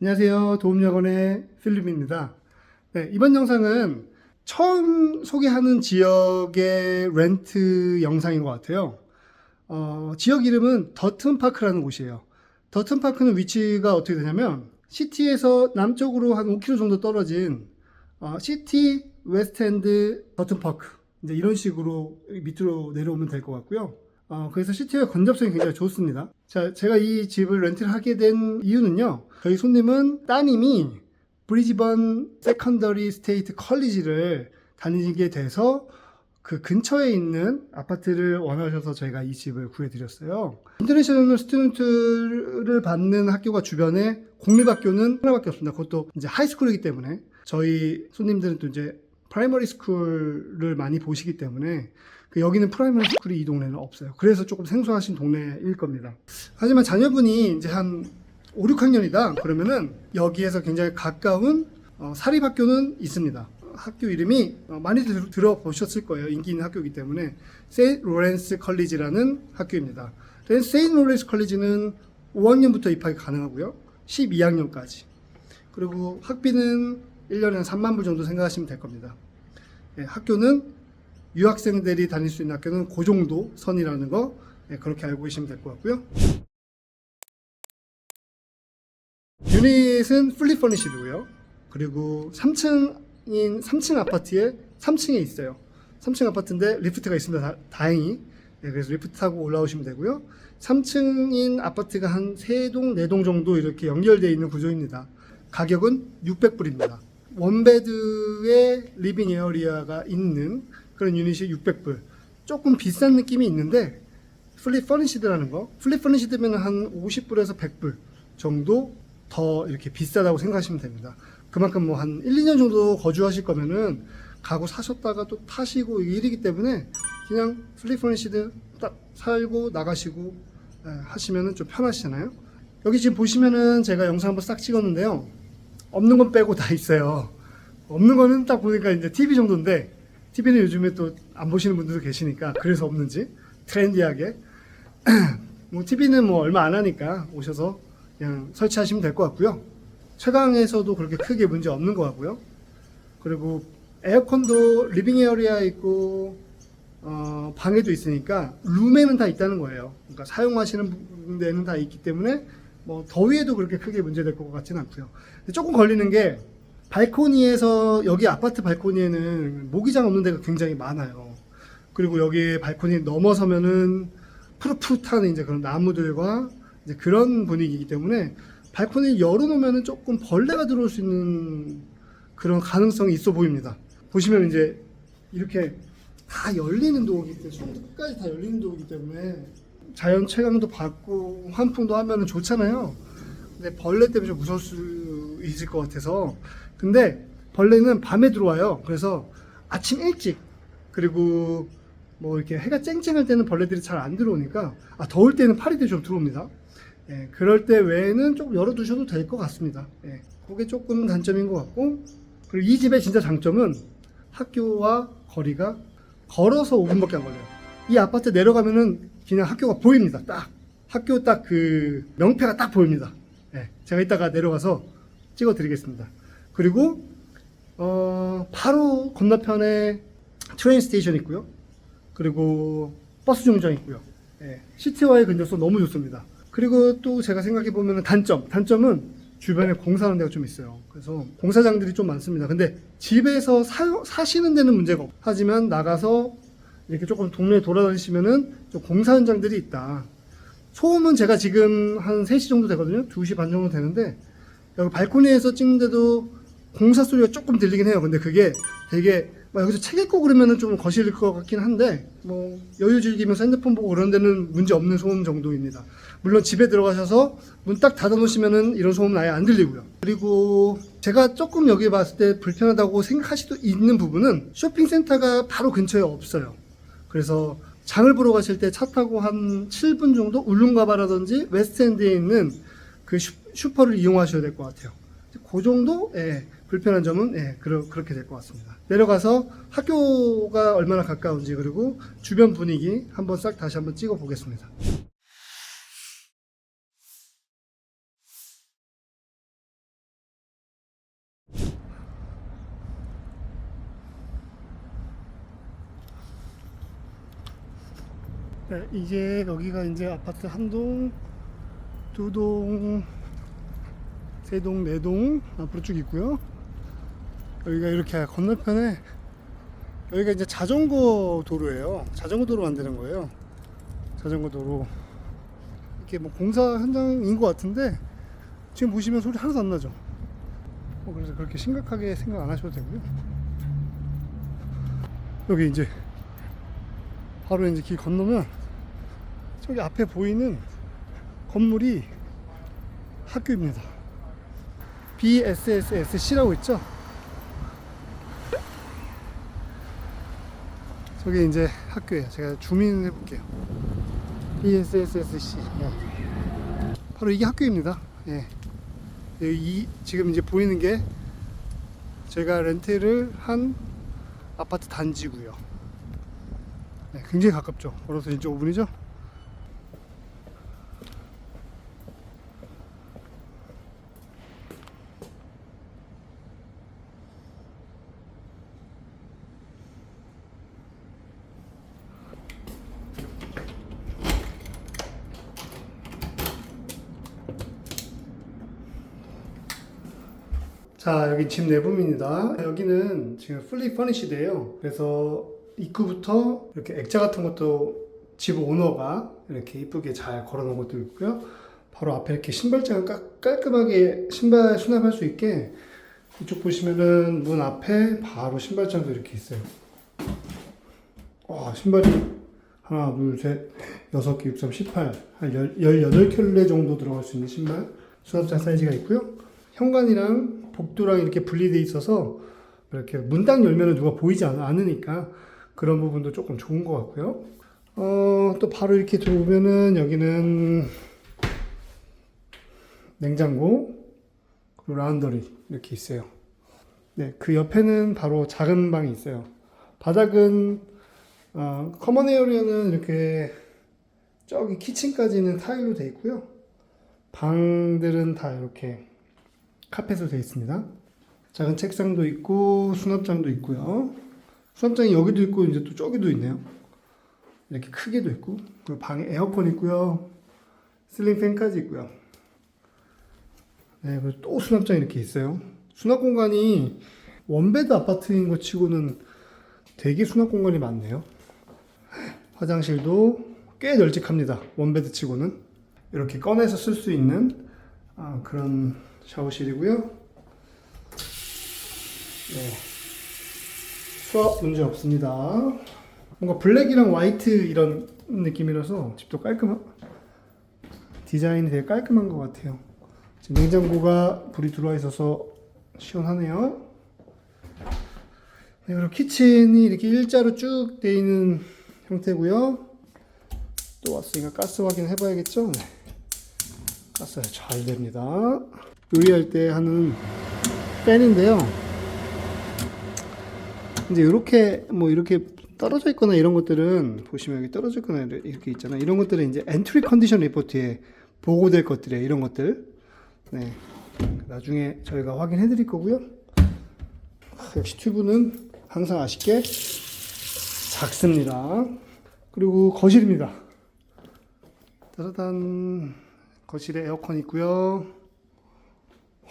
안녕하세요. 도움여건의 필립입니다. 네, 이번 영상은 처음 소개하는 지역의 렌트 영상인 것 같아요. 어, 지역 이름은 더튼파크라는 곳이에요. 더튼파크는 위치가 어떻게 되냐면 시티에서 남쪽으로 한 5km 정도 떨어진 어, 시티 웨스트엔드 더튼파크 이제 이런 식으로 밑으로 내려오면 될 것 같고요. 어, 그래서 시티와 건접성이 굉장히 좋습니다. 자, 제가 이 집을 렌트를 하게 된 이유는요. 저희 손님은 따님이 브리즈번 세컨더리 스테이트 컬리지를 다니게 돼서 그 근처에 있는 아파트를 원하셔서 저희가 이 집을 구해드렸어요. 인터내셔널 스튜던트를 받는 학교가 주변에 공립학교는 하나밖에 없습니다. 그것도 이제 하이스쿨이기 때문에 저희 손님들은 또 이제 프라이머리 스쿨을 많이 보시기 때문에 그 여기는 프라이머리 스쿨이 이 동네는 없어요. 그래서 조금 생소하신 동네일 겁니다. 하지만 자녀분이 이제 한 5, 6학년이다. 그러면은 여기에서 굉장히 가까운 어, 사립학교는 있습니다. 학교 이름이 어, 많이 들 들어보셨을 거예요. 인기 있는 학교이기 때문에 세인트 로렌스 컬리지라는 학교입니다. 세인트 로렌스 컬리지는 5학년부터 입학이 가능하고요. 12학년까지. 그리고 학비는 1년에 한 3만 불 정도 생각하시면 될 겁니다. 예, 학교는 유학생들이 다닐 수 있는 학교는 그 정도 선이라는 거 예, 그렇게 알고 계시면 될 것 같고요. 유닛은 풀리 퍼니시드고요. 그리고 3층인 3층 아파트에 3층에 있어요. 3층 아파트인데 리프트가 있습니다. 다, 행히 네, 그래서 리프트 타고 올라오시면 되고요. 3층인 아파트가 한 3동, 4동 정도 이렇게 연결되어 있는 구조입니다. 가격은 600불입니다. 원베드의 리빙 에어리아가 있는 그런 유닛이 600불. 조금 비싼 느낌이 있는데 플립 퍼니시드라는 거. 플립 퍼니시드면 한 50불에서 100불 정도 더 이렇게 비싸다고 생각하시면 됩니다. 그만큼 뭐 한 1, 2년 정도 거주하실 거면은 가구 사셨다가 또 타시고 일이기 때문에 그냥 플립 퍼니시드 딱 살고 나가시고 예, 하시면은 좀 편하시잖아요. 여기 지금 보시면은 제가 영상 한번 싹 찍었는데요. 없는 건 빼고 다 있어요. 없는 거는 딱 보니까 이제 TV 정도인데 TV는 요즘에 또 안 보시는 분들도 계시니까 그래서 없는지 트렌디하게 뭐 TV는 뭐 얼마 안 하니까 오셔서 그냥 설치하시면 될 것 같고요. 최강에서도 그렇게 크게 문제 없는 것 같고요. 그리고 에어컨도 리빙 에어리아 있고 어, 방에도 있으니까 룸에는 다 있다는 거예요. 그러니까 사용하시는 데는 다 있기 때문에 뭐 더위에도 그렇게 크게 문제될 것 같지는 않고요. 조금 걸리는 게 발코니에서 여기 아파트 발코니에는 모기장 없는 데가 굉장히 많아요. 그리고 여기 발코니 넘어서면은 푸릇푸릇한 이제 그런 나무들과 이제 그런 분위기이기 때문에 발코니 열어놓으면은 조금 벌레가 들어올 수 있는 그런 가능성이 있어 보입니다. 보시면 이제 이렇게 다 열리는 도어기 때문에 손끝까지 다 열리는 도어기 때문에 자연 채광도 받고 환풍도 하면은 좋잖아요. 근데 벌레 때문에 좀 무서울 수 있을 것 같아서 근데 벌레는 밤에 들어와요. 그래서 아침 일찍 그리고 뭐 이렇게 해가 쨍쨍할 때는 벌레들이 잘 안 들어오니까 아 더울 때는 파리들이 좀 들어옵니다. 예, 그럴 때 외에는 조금 열어두셔도 될 것 같습니다. 예, 그게 조금 단점인 것 같고 그리고 이 집의 진짜 장점은 학교와 거리가 걸어서 5분밖에 안 걸려요. 이 아파트 내려가면은 그냥 학교가 보입니다. 딱 학교 딱 그 명패가 딱 보입니다. 예, 제가 이따가 내려가서 찍어드리겠습니다. 그리고 어, 바로 건너편에 트레인 스테이션 있고요. 그리고 버스 정류장 있고요. 예, 시티와의 근접성 너무 좋습니다. 그리고 또 제가 생각해 보면 단점, 단점은 주변에 공사하는 데가 좀 있어요. 그래서 공사장들이 좀 많습니다. 근데 집에서 사, 사시는 데는 문제가 없. 하지만 나가서 이렇게 조금 동네에 돌아다니시면은 좀 공사 현장들이 있다. 소음은 제가 지금 한 3시 정도 되거든요. 2시 반 정도 되는데 여기 발코니에서 찍는데도 공사 소리가 조금 들리긴 해요. 근데 그게 되게 막 여기서 책 읽고 그러면은 좀 거실일 것 같긴 한데 뭐 여유 즐기면서 핸드폰 보고 그런 데는 문제 없는 소음 정도입니다. 물론 집에 들어가셔서 문 딱 닫아 놓으시면은 이런 소음은 아예 안 들리고요. 그리고 제가 조금 여기 봤을 때 불편하다고 생각하실 수도 있는 부분은 쇼핑센터가 바로 근처에 없어요. 그래서 장을 보러 가실 때 차 타고 한 7분 정도 울릉가바라든지 웨스트엔드에 있는 그 슈, 슈퍼를 이용하셔야 될 것 같아요. 그 정도 예, 불편한 점은 예, 그러, 그렇게 될 것 같습니다. 내려가서 학교가 얼마나 가까운지 그리고 주변 분위기 한번 싹 다시 한번 찍어 보겠습니다. 네, 이제 여기가 이제 아파트 한 동, 두 동, 세 동, 네 동 앞으로 쭉 있고요. 여기가 이렇게 건너편에 여기가 이제 자전거 도로예요. 자전거 도로 만드는 거예요. 자전거 도로. 이렇게 뭐 공사 현장인 것 같은데 지금 보시면 소리 하나도 안 나죠. 뭐 그래서 그렇게 심각하게 생각 안 하셔도 되고요. 여기 이제 바로 이제 길 건너면 저기 앞에 보이는 건물이 학교입니다. BSSSC라고 있죠? 저기 이제 학교예요. 제가 주민 해볼게요. BSSSC. 예. 바로 이게 학교입니다. 예. 이 지금 이제 보이는 게 제가 렌트를 한 아파트 단지고요. 네, 굉장히 가깝죠. 걸어서 이제 5분이죠. 자, 여기 집 내부입니다. 여기는 지금 풀리 퍼니시드예요. 그래서 입구부터 이렇게 액자 같은 것도 집 오너가 이렇게 이쁘게 잘 걸어 놓은 것도 있고요. 바로 앞에 이렇게 신발장을 깔- 깔끔하게 신발 수납할 수 있게 이쪽 보시면은 문 앞에 바로 신발장도 이렇게 있어요. 와, 신발이 하나, 둘, 셋, 여섯 개, 6, 3, 18, 한 18켤레 정도 들어갈 수 있는 신발 수납장 사이즈가 있고요. 현관이랑 복도랑 이렇게 분리돼 있어서 이렇게 문딱 열면은 누가 보이지 않, 않으니까 그런 부분도 조금 좋은 것 같고요. 어, 또 바로 이렇게 들어오면은 여기는 냉장고, 그리고 라운더리 이렇게 있어요. 네, 그 옆에는 바로 작은 방이 있어요. 바닥은 어, 커먼 에어리어는 이렇게 저기 키친까지는 타일로 돼 있고요. 방들은 다 이렇게 카펫으로 되어 있습니다. 작은 책상도 있고 수납장도 있고요. 수납장이 여기도 있고 이제 또 저기도 있네요. 이렇게 크게도 있고 그리고 방에 에어컨 있고요. 슬링 팬까지 있고요. 네, 그리고 또 수납장 이렇게 있어요. 수납 공간이 원베드 아파트인 것 치고는 되게 수납 공간이 많네요. 화장실도 꽤 널찍합니다. 원베드 치고는 이렇게 꺼내서 쓸 수 있는 아, 그런 샤워실이고요. 네. 수압 문제 없습니다. 뭔가 블랙이랑 화이트 이런 느낌이라서 집도 깔끔한 디자인이 되게 깔끔한 것 같아요. 지금 냉장고가 불이 들어와 있어서 시원하네요. 네, 그리고 키친이 이렇게 일자로 쭉 돼 있는 형태고요. 또 왔으니까 가스 확인 해 봐야겠죠? 네. 가스 잘 됩니다. 요리할 때 하는 팬인데요. 이제 이렇게 뭐 이렇게 떨어져 있거나 이런 것들은 보시면 여기 떨어져 있거나 이렇게 있잖아요. 이런 것들은 이제 엔트리 컨디션 리포트에 보고될 것들이에요. 이런 것들. 네. 나중에 저희가 확인해 드릴 거고요. 아, 역시 튜브는 항상 아쉽게 작습니다. 그리고 거실입니다. 따뜻한 거실에 에어컨 있고요.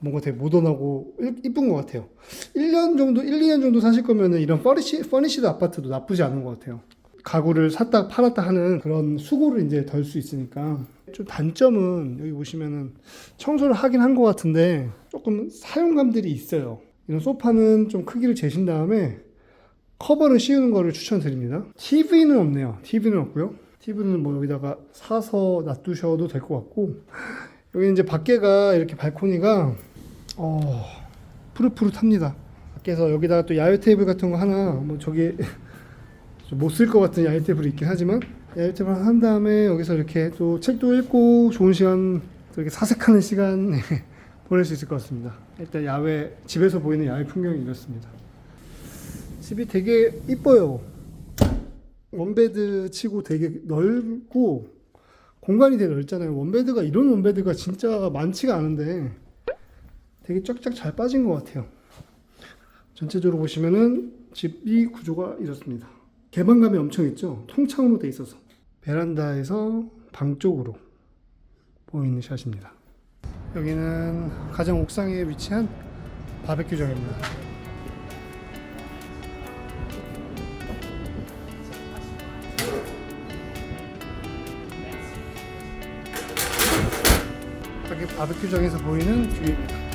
뭔가 되게 모던하고 이- 이쁜 것 같아요. 1년 정도, 1, 2년 정도 사실 거면 이런 퍼니시, 퍼니시드 아파트도 나쁘지 않은 것 같아요. 가구를 샀다 팔았다 하는 그런 수고를 이제 덜 수 있으니까. 좀 단점은 여기 보시면은 청소를 하긴 한 것 같은데 조금 사용감들이 있어요. 이런 소파는 좀 크기를 재신 다음에 커버를 씌우는 거를 추천드립니다. TV는 없네요. TV는 없고요. TV는 뭐 여기다가 사서 놔두셔도 될 것 같고 여기 이제 밖에가 이렇게 발코니가 어 푸릇푸릇합니다. 밖에서 여기다가 또 야외 테이블 같은 거 하나 뭐 저기 못 쓸 것 같은 야외 테이블이 있긴 하지만 야외 테이블 한 다음에 여기서 이렇게 또 책도 읽고 좋은 시간 또 이렇게 사색하는 시간 보낼 수 있을 것 같습니다. 일단 야외 집에서 보이는 야외 풍경이 이렇습니다. 집이 되게 이뻐요. 원베드 치고 되게 넓고 공간이 되게 넓잖아요. 원베드가 이런 원베드가 진짜 많지가 않은데 되게 쫙쫙 잘 빠진 것 같아요. 전체적으로 보시면은 집이 구조가 이렇습니다. 개방감이 엄청 있죠. 통창으로 돼 있어서 베란다에서 방 쪽으로 보이는 샷입니다. 여기는 가장 옥상에 위치한 바베큐장입니다. 바베큐장에서 보이는 뷰입니다.